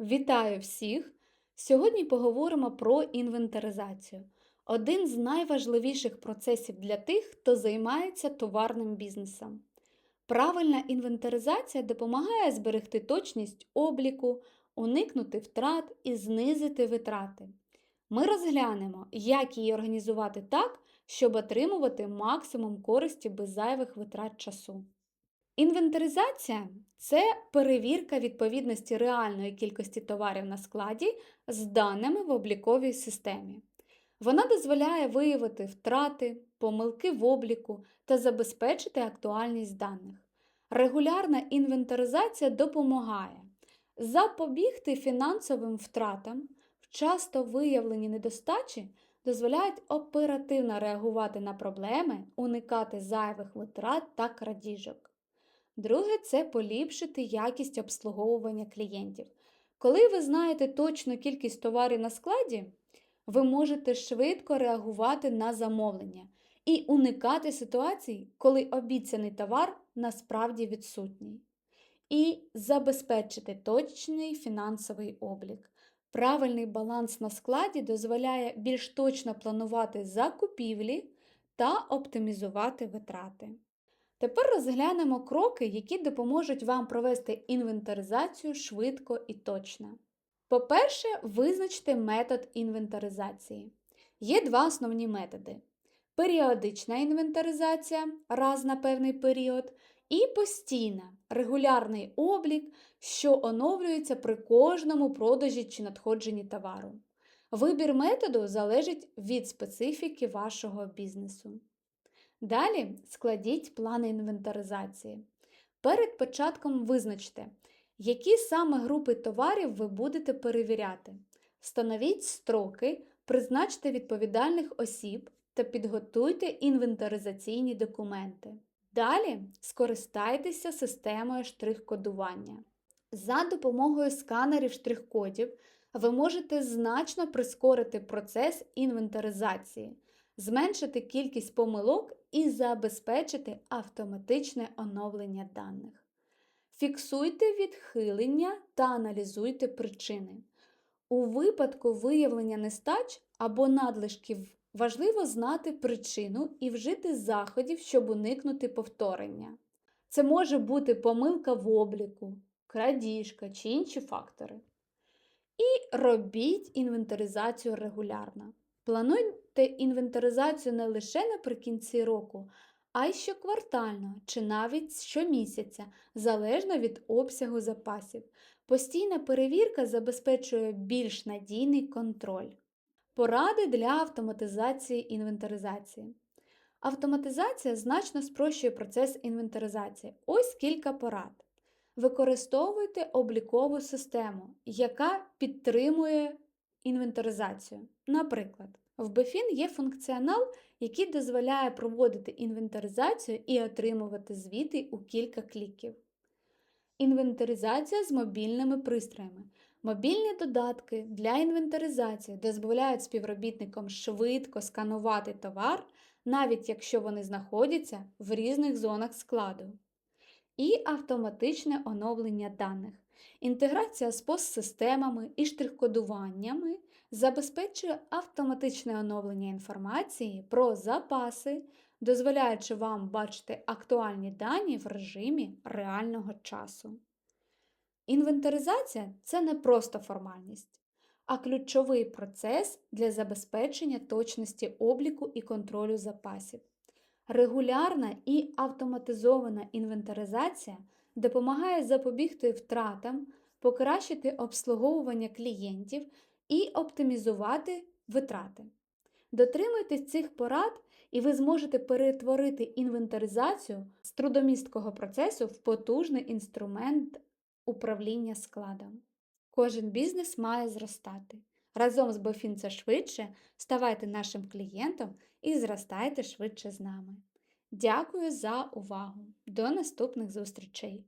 Вітаю всіх! Сьогодні поговоримо про інвентаризацію. Один з найважливіших процесів для тих, хто займається товарним бізнесом. Правильна інвентаризація допомагає зберегти точність обліку, уникнути втрат і знизити витрати. Ми розглянемо, як її організувати так, щоб отримувати максимум користі без зайвих витрат часу. Інвентаризація це перевірка відповідності реальної кількості товарів на складі з даними в обліковій системі. Вона дозволяє виявити втрати, помилки в обліку та забезпечити актуальність даних. Регулярна інвентаризація допомагає запобігти фінансовим втратам, часто виявлені недостачі дозволяють оперативно реагувати на проблеми, уникати зайвих витрат та крадіжок. Друге це поліпшити якість обслуговування клієнтів. Коли ви знаєте точну кількість товарів на складі, ви можете швидко реагувати на замовлення і уникати ситуацій, коли обіцяний товар насправді відсутній. І забезпечити точний фінансовий облік. Правильний баланс на складі дозволяє більш точно планувати закупівлі та оптимізувати витрати. Тепер розглянемо кроки, які допоможуть вам провести інвентаризацію швидко і точно. По-перше, визначте метод інвентаризації. Є два основні методи: періодична інвентаризація раз на певний період, і постійна регулярний облік, що оновлюється при кожному продажі чи надходженні товару. Вибір методу залежить від специфіки вашого бізнесу. Далі складіть плани інвентаризації. Перед початком визначте, які саме групи товарів ви будете перевіряти. Встановіть строки, призначте відповідальних осіб та підготуйте інвентаризаційні документи. Далі скористайтеся системою штрих-кодування. За допомогою сканерів штрих-кодів ви можете значно прискорити процес інвентаризації, зменшити кількість помилок і забезпечити автоматичне оновлення даних. Фіксуйте відхилення та аналізуйте причини. У випадку виявлення нестач або надлишків важливо знати причину і вжити заходів, щоб уникнути повторення. Це може бути помилка в обліку, крадіжка чи інші фактори. І робіть інвентаризацію регулярно. Плануйте інвентаризацію не лише наприкінці року, а й щоквартально чи навіть щомісяця, залежно від обсягу запасів. Постійна перевірка забезпечує більш надійний контроль. Поради для автоматизації інвентаризації. Автоматизація значно спрощує процес інвентаризації. Ось кілька порад. Використовуйте облікову систему, яка підтримує інвентаризацію. Наприклад, в BFIN є функціонал, який дозволяє проводити інвентаризацію і отримувати звіти у кілька кліків. Інвентаризація з мобільними пристроями. Мобільні додатки для інвентаризації дозволяють співробітникам швидко сканувати товар, навіть якщо вони знаходяться в різних зонах складу. І автоматичне оновлення даних. Інтеграція з постсистемами і штрих-кодуваннями забезпечує автоматичне оновлення інформації про запаси, дозволяючи вам бачити актуальні дані в режимі реального часу. Інвентаризація це не просто формальність, а ключовий процес для забезпечення точності обліку і контролю запасів. Регулярна і автоматизована інвентаризація допомагає запобігти втратам, покращити обслуговування клієнтів і оптимізувати витрати. Дотримуйтесь цих порад, і ви зможете перетворити інвентаризацію з трудомісткого процесу в потужний інструмент управління складом. Кожен бізнес має зростати. Разом з Бофін швидше ставайте нашим клієнтом і зростайте швидше з нами. Дякую за увагу! До наступних зустрічей!